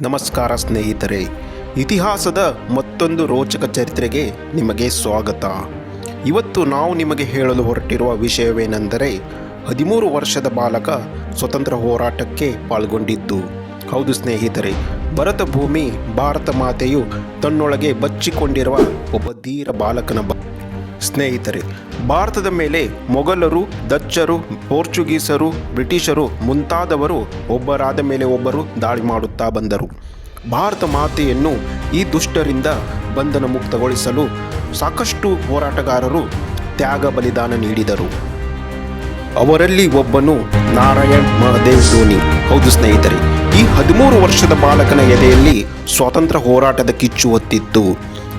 ನಮಸ್ಕಾರ ಸ್ನೇಹಿತರೆ, ಇತಿಹಾಸದ ಮತ್ತೊಂದು ರೋಚಕ ಚರಿತ್ರೆಗೆ ನಿಮಗೆ ಸ್ವಾಗತ. ಇವತ್ತು ನಾವು ನಿಮಗೆ ಹೇಳಲು ಹೊರಟಿರುವ ವಿಷಯವೇನೆಂದರೆ, ಹದಿಮೂರು ವರ್ಷದ ಬಾಲಕ ಸ್ವತಂತ್ರ ಹೋರಾಟಕ್ಕೆ ಪಾಲ್ಗೊಂಡಿದ್ದು. ಹೌದು ಸ್ನೇಹಿತರೆ ಭರತ ಭೂಮಿ ಭಾರತ ಮಾತೆಯು ತನ್ನೊಳಗೆ ಬಚ್ಚಿಕೊಂಡಿರುವ ಒಬ್ಬ ಧೀರ ಬಾಲಕನ ಬ ಸ್ನೇಹಿತರೆ, ಭಾರತದ ಮೇಲೆ ಮೊಘಲರು, ದಚ್ಚರು, ಪೋರ್ಚುಗೀಸರು, ಬ್ರಿಟಿಷರು ಮುಂತಾದವರು ಒಬ್ಬರಾದ ಮೇಲೆ ಒಬ್ಬರು ದಾಳಿ ಮಾಡುತ್ತಾ ಬಂದರು. ಭಾರತ ಮಾತೆಯನ್ನು ಈ ದುಷ್ಟರಿಂದ ಬಂಧನ ಮುಕ್ತಗೊಳಿಸಲು ಸಾಕಷ್ಟು ಹೋರಾಟಗಾರರು ತ್ಯಾಗ ಬಲಿದಾನ ನೀಡಿದರು. ಅವರಲ್ಲಿ ಒಬ್ಬನು ನಾರಾಯಣ್ ಮಹದೇವ್ ಧೋನಿ. ಹೌದು ಸ್ನೇಹಿತರೆ, ಈ ಹದಿಮೂರು ವರ್ಷದ ಬಾಲಕನ ಎದೆಯಲ್ಲಿ ಸ್ವಾತಂತ್ರ್ಯ ಹೋರಾಟದ ಕಿಚ್ಚು ಹೊತ್ತಿತ್ತು.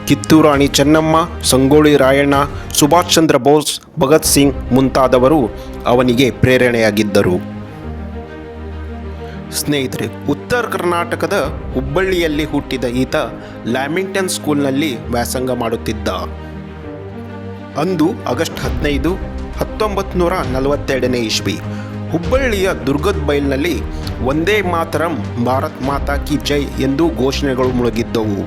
ಕಿತ್ತೂರು ರಾಣಿ ಚೆನ್ನಮ್ಮ, ಸಂಗೊಳ್ಳಿ ರಾಯಣ್ಣ, ಸುಭಾಷ್ ಚಂದ್ರ ಬೋಸ್, ಭಗತ್ ಸಿಂಗ್ ಮುಂತಾದವರು ಅವನಿಗೆ ಪ್ರೇರಣೆಯಾಗಿದ್ದರು. ಸ್ನೇಹಿತರೆ, ಉತ್ತರ ಕರ್ನಾಟಕದ ಹುಬ್ಬಳ್ಳಿಯಲ್ಲಿ ಹುಟ್ಟಿದ ಈತ ಲ್ಯಾಮಿಂಗ್ಟನ್ ಸ್ಕೂಲ್ನಲ್ಲಿ ವ್ಯಾಸಂಗ ಮಾಡುತ್ತಿದ್ದ. ಅಂದು ಆಗಸ್ಟ್ ಹದಿನೈದು ಹತ್ತೊಂಬತ್ತು ನೂರ ನಲವತ್ತೆರಡನೇ ಇಸ್ವಿ, ಹುಬ್ಬಳ್ಳಿಯ ದುರ್ಗದ ಬೈಲ್ನಲ್ಲಿ ಒಂದೇ ಮಾತರಂ, ಭಾರತ್ ಮಾತಾ ಕಿ ಜೈ ಎಂದು ಘೋಷಣೆಗಳು ಮುಳುಗಿದ್ದವು.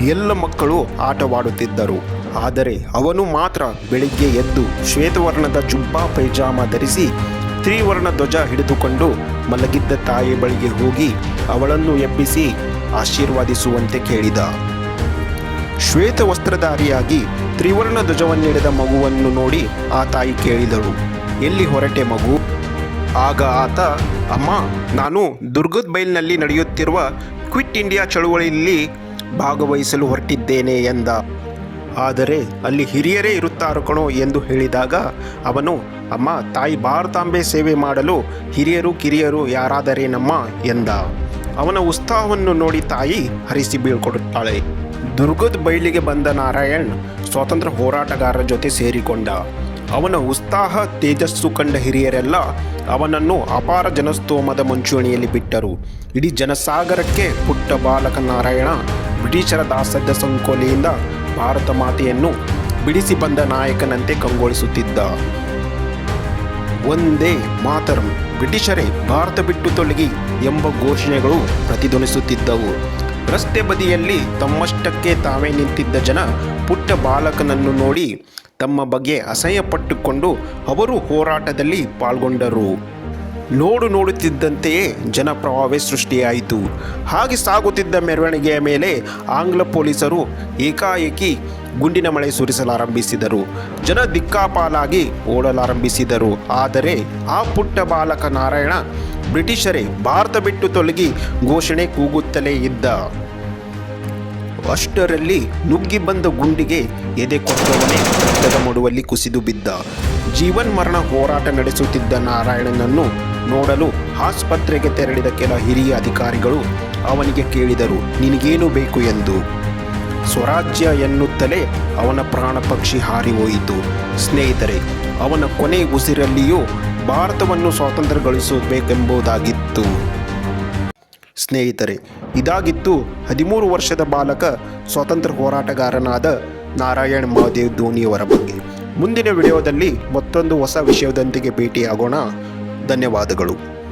ಎಲ್ಲ ಮಕ್ಕಳು ಆಟವಾಡುತ್ತಿದ್ದರು. ಆದರೆ ಅವನು ಮಾತ್ರ ಬೆಳಿಗ್ಗೆ ಎದ್ದು ಶ್ವೇತವರ್ಣದ ಜುಬ್ಬಾ ಪೈಜಾಮ ಧರಿಸಿ ತ್ರಿವರ್ಣ ಧ್ವಜ ಹಿಡಿದುಕೊಂಡು ಮಲಗಿದ್ದ ತಾಯಿ ಬಳಿಗೆ ಹೋಗಿ ಅವಳನ್ನು ಎಬ್ಬಿಸಿ ಆಶೀರ್ವಾದಿಸುವಂತೆ ಕೇಳಿದ. ಶ್ವೇತ ವಸ್ತ್ರಧಾರಿಯಾಗಿ ತ್ರಿವರ್ಣ ಧ್ವಜವನ್ನಿಡಿದ ಮಗುವನ್ನು ನೋಡಿ ಆ ತಾಯಿ ಕೇಳಿದಳು. ಎಲ್ಲಿ ಹೊರಟೆ ಮಗು? ಆಗ ಆತ, ಅಮ್ಮ, ನಾನು ದುರ್ಗದ ಬೈಲ್ನಲ್ಲಿ ನಡೆಯುತ್ತಿರುವ ಕ್ವಿಟ್ ಇಂಡಿಯಾ ಚಳುವಳಿಯಲ್ಲಿ ಭಾಗವಹಿಸಲು ಹೊರಟಿದ್ದೇನೆ ಎಂದ. ಆದರೆ ಅಲ್ಲಿ ಹಿರಿಯರೇ ಇರುತ್ತಾರೋ ಕಣೋ ಎಂದು ಹೇಳಿದಾಗ ಅವನು, ಅಮ್ಮ, ತಾಯಿ ಭಾರತಾಂಬೆ ಸೇವೆ ಮಾಡಲು ಹಿರಿಯರು, ಕಿರಿಯರು ಯಾರಾದರೇನಮ್ಮ ಎಂದ. ಅವನ ಉತ್ಸಾಹವನ್ನು ನೋಡಿ ತಾಯಿ ಹರಿಸಿ ಬೀಳ್ಕೊಡುತ್ತಾಳೆ. ದುರ್ಗದ ಬೈಲಿಗೆ ಬಂದ ನಾರಾಯಣ್ ಸ್ವಾತಂತ್ರ್ಯ ಹೋರಾಟಗಾರರ ಜೊತೆ ಸೇರಿಕೊಂಡ. ಅವನ ಉತ್ಸಾಹ, ತೇಜಸ್ಸು ಕಂಡ ಹಿರಿಯರೆಲ್ಲ ಅವನನ್ನು ಅಪಾರ ಜನಸ್ತೋಮದ ಮುಂಚೂಣಿಯಲ್ಲಿ ಬಿಟ್ಟರು. ಇಡೀ ಜನಸಾಗರಕ್ಕೆ ಪುಟ್ಟ ಬಾಲಕ ನಾರಾಯಣ ಬ್ರಿಟಿಷರ ದಾಸ್ಯ ಸಂಕೋಲೆಯಿಂದ ಭಾರತ ಮಾತೆಯನ್ನು ಬಿಡಿಸಿ ಬಂದ ನಾಯಕನಂತೆ ಕಂಗೊಳಿಸುತ್ತಿದ್ದ. ಒಂದೇ ಮಾತರಂ, ಬ್ರಿಟಿಷರೇ ಭಾರತ ಬಿಟ್ಟು ತೊಲಗಿ ಎಂಬ ಘೋಷಣೆಗಳು ಪ್ರತಿಧ್ವನಿಸುತ್ತಿದ್ದವು. ರಸ್ತೆ ಬದಿಯಲ್ಲಿ ತಮ್ಮಷ್ಟಕ್ಕೆ ತಾವೇ ನಿಂತಿದ್ದ ಜನ ಪುಟ್ಟ ಬಾಲಕನನ್ನು ನೋಡಿ ತಮ್ಮ ಬಗ್ಗೆ ಅಸಹ್ಯಪಟ್ಟುಕೊಂಡು ಅವರು ಹೋರಾಟದಲ್ಲಿ ಪಾಲ್ಗೊಂಡರು. ನೋಡು ನೋಡುತ್ತಿದ್ದಂತೆಯೇ ಜನಪ್ರವಾಹವೇ ಸೃಷ್ಟಿಯಾಯಿತು. ಹಾಗೆ ಸಾಗುತ್ತಿದ್ದ ಮೆರವಣಿಗೆಯ ಮೇಲೆ ಆಂಗ್ಲ ಪೊಲೀಸರು ಏಕಾಏಕಿ ಗುಂಡಿನ ಮಳೆ ಸುರಿಸಲಾರಂಭಿಸಿದರು. ಜನ ದಿಕ್ಕಾಪಾಲಾಗಿ ಓಡಲಾರಂಭಿಸಿದರು. ಆದರೆ ಆ ಪುಟ್ಟ ಬಾಲಕ ನಾರಾಯಣ ಬ್ರಿಟಿಷರೇ ಭಾರತ ಬಿಟ್ಟು ತೊಲಗಿ ಘೋಷಣೆ ಕೂಗುತ್ತಲೇ ಇದ್ದ. ಅಷ್ಟರಲ್ಲಿ ನುಗ್ಗಿ ಬಂದ ಗುಂಡಿಗೆ ಎದೆ ಕೊಟ್ಟವನೇ ರಕ್ತದ ಮಡುವಲ್ಲಿ ಕುಸಿದು ಬಿದ್ದ. ಜೀವನ್ಮರಣ ಹೋರಾಟ ನಡೆಸುತ್ತಿದ್ದ ನಾರಾಯಣನನ್ನು ನೋಡಲು ಆಸ್ಪತ್ರೆಗೆ ತೆರಳಿದ ಕೆಲ ಹಿರಿಯ ಅಧಿಕಾರಿಗಳು ಅವನಿಗೆ ಕೇಳಿದರು, ನಿನಗೇನು ಬೇಕು? ಎಂದು. ಸ್ವರಾಜ್ಯ ಎನ್ನುತ್ತಲೇ ಅವನ ಪ್ರಾಣ ಪಕ್ಷಿ ಹಾರಿ ಹೋಯಿತು ಸ್ನೇಹಿತರೆ, ಅವನ ಕೊನೆ ಉಸಿರಲ್ಲಿಯೂ ಭಾರತವನ್ನು ಸ್ವಾತಂತ್ರ್ಯಗೊಳಿಸಬೇಕೆಂಬುದಾಗಿತ್ತು. ಸ್ನೇಹಿತರೆ, ಇದಾಗಿತ್ತು ಹದಿಮೂರು ವರ್ಷದ ಬಾಲಕ ಸ್ವಾತಂತ್ರ್ಯ ಹೋರಾಟಗಾರನಾದ ನಾರಾಯಣ್ ಮಹಾದೇವ್ ಧೋನಿಯವರ ಬಗ್ಗೆ. ಮುಂದಿನ ವಿಡಿಯೋದಲ್ಲಿ ಮತ್ತೊಂದು ಹೊಸ ವಿಷಯದೊಂದಿಗೆ ಭೇಟಿಯಾಗೋಣ. ಧನ್ಯವಾದಗಳು.